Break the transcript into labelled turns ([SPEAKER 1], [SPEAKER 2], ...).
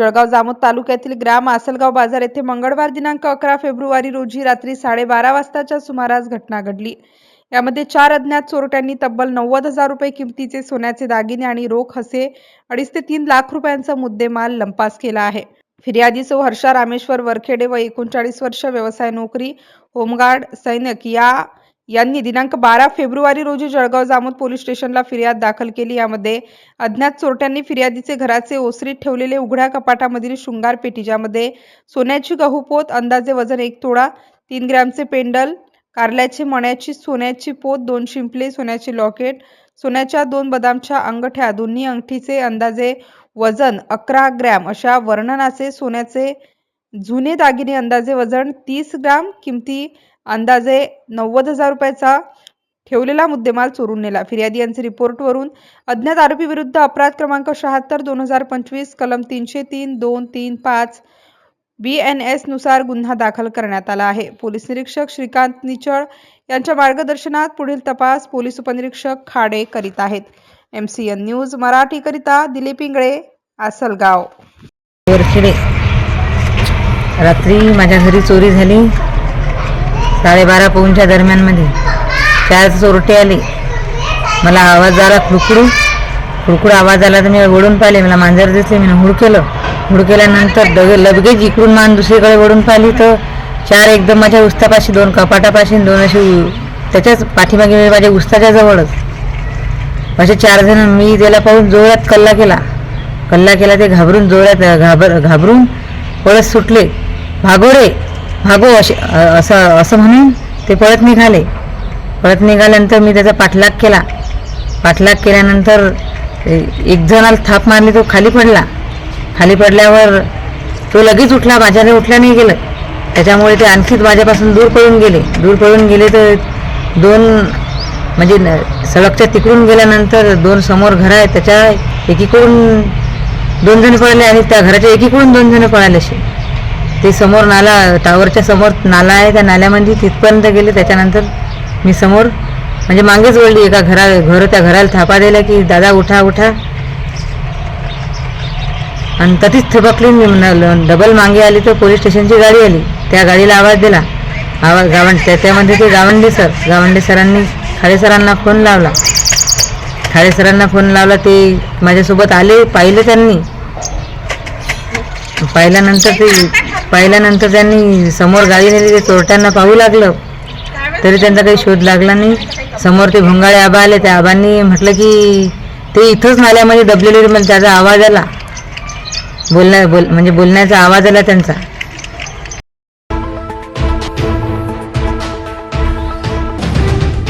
[SPEAKER 1] जळगाव जामोद तालुक्यातील ग्राम आसलगाव बाजार येथे मंगळवार दिनांक अकरा फेब्रुवारी रोजी रात्री साडेबारा वाजताच्या सुमारास घटना घडली. यामध्ये चार अज्ञात चोरट्यांनी तब्बल नव्वद हजार रुपये किमतीचे सोन्याचे दागिने आणि रोख हसे अडीच ते तीन लाख रुपयांचा मुद्देमाल लंपास केला आहे. फिर्यादी सौ हर्षा रामेश्वर वरखेडे व एकोणचाळीस वर्ष व्यवसाय नोकरी होमगार्ड सैनिक या यांनी दिनांक बारा फेब्रुवारी रोजी जळगाव जामोद पोलीस स्टेशनला फिर्याद दाखल केली. यामध्ये अज्ञात चोरट्यांनी फिर्यादीचे घराचे ओसरीत ठेवलेले उघड्या कपाटामधील शृंगार पेटी ज्यामध्ये सोन्याची गहूपोत अंदाजे वजन एक तोडा तीन ग्रॅमचे पेंडल कारल्याचे मण्याची सोन्याची पोत दोन शिंपले सोन्याचे लॉकेट सोन्याच्या दोन बदामच्या अंगठ्या दोन्ही अंगठीचे अंदाजे वजन अकरा ग्रॅम अशा वर्णनाचे सोन्याचे जुने दागिने अंदाजे वजन तीस ग्राम किमती अंदाजे नव्वद हजार रुपयाचा ठेवलेला मुद्देमाल चोरून नेला. फिर्यादी यांचे रिपोर्टवरून अज्ञात आरोपी विरुद्ध अपराध क्रमांक शहात्तर दोन हजार पंचवीस कलम तीनशे तीन दोन तीन पाच बी एन एसनुसार गुन्हा दाखल करण्यात आला आहे. पोलीस निरीक्षक श्रीकांत निचळ यांच्या मार्गदर्शनात पुढील तपास पोलीस उपनिरीक्षक खाडे करीत आहेत. एम सी एन न्यूज मराठीकरिता दिलीप इंगळे आसलगाव.
[SPEAKER 2] रात्री माझ्या घरी चोरी झाली. साडेबारा पाऊनच्या दरम्यानमध्ये. चार चोरटे आले. मला आवाज आला खुडखुडू खुडखुड आवाज आला तर मी वळून पाहिले. मला मांजर दिसले मी हुडकेलं हुडकेल्यानंतर डग लगेच इकडून मान दुसरीकडे वळून पाहिली तर चार एकदम माझ्या उस्तापाशी दोन कपाटापाशी दोन असे त्याच्याच पाठीमागे माझ्या उस्ताच्या जवळच. असे चार जण मी त्याला पाहून जोरात कल्ला केला. कल्ला केला ते घाबरून जोरात घाबर घाबरून पळत सुटले. भागोरे भागो असे असं असं म्हणून ते पळत निघाले. पळत निघाल्यानंतर मी त्याचा पाठलाग केला. पाठलाग केल्यानंतर एक जणाला थाप मारली तो खाली पडला. खाली पडल्यावर तो लगेच उठला माझ्याने उठला नाही गेलं. त्याच्यामुळे ते आणखीच माझ्यापासून दूर पळून गेले. दूर पळून गेले तर दोन म्हणजे सडकच्या तिकडून गेल्यानंतर दोन समोर घर आहे त्याच्या एकीकडून दोन जण पळाले आणि त्या घराच्या एकीकडून दोन जण पळाले असे. ते समोर नाला टावरच्या समोर नाला आहे. त्या नाल्यामध्ये तिथपर्यंत गेले. त्याच्यानंतर मी समोर म्हणजे मागेच वळली एका घरा घर त्या घराला थापा दिला की दादा उठा उठा. आणि तशीच थबकली मी. डबल मागे आली तर पोलीस स्टेशनची गाडी आली. त्या गाडीला आवाज दिला. आवाज गावंड त्याच्यामध्ये ते गावंडे सर गावंडे सरांनी खाडे सरांना फोन लावला. खाडे सरांना फोन लावला ते माझ्यासोबत आले पाहिलं त्यांनी. पाहिल्यानंतर ते पाहिल्यानंतर त्यांनी समोर गाडी नेली ते चोरट्यांना पाहू लागलं. तरी त्यांचा काही शोध लागला नाही. समोर ते भोंगाळे आबा आले. त्या आबांनी म्हटलं की ते इथंच नाल्यामध्ये दबलेले म्हणजे त्याचा आवाज आला. बोलण्या बोल म्हणजे बोलण्याचा आवाज आला त्यांचा.